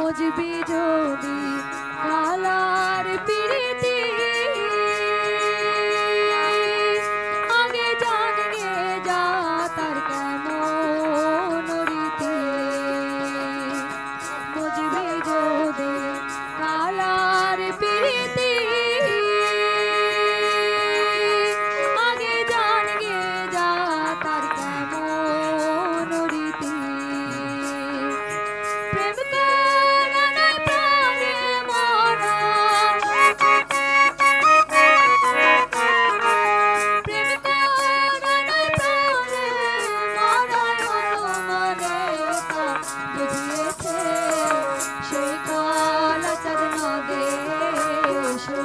বুঝবি যদি আলার পিড়ি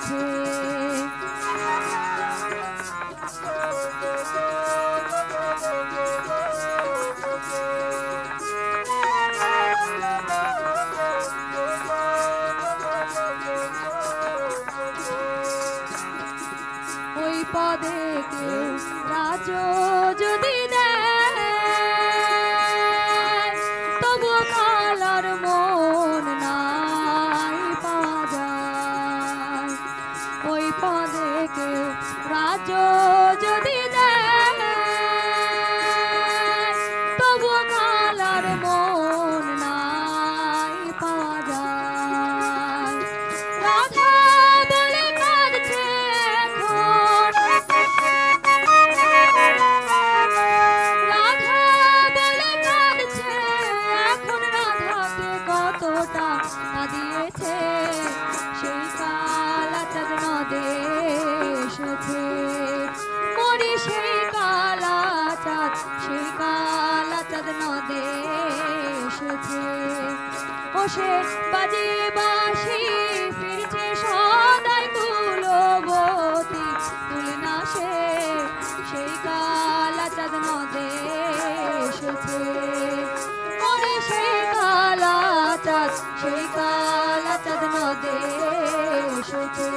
গেছে ওই পদে কেউ রাজা? থেকে রাজা ফিরেছে হোসে বাজে বাসি ফিরছে সদাই কুলবতী। তুলে না সে, সেই কালা চাঁদ নদে এসেছে। ওরে সেই কালা চাঁদ সেই কালা চাঁদ নদে এসেছে।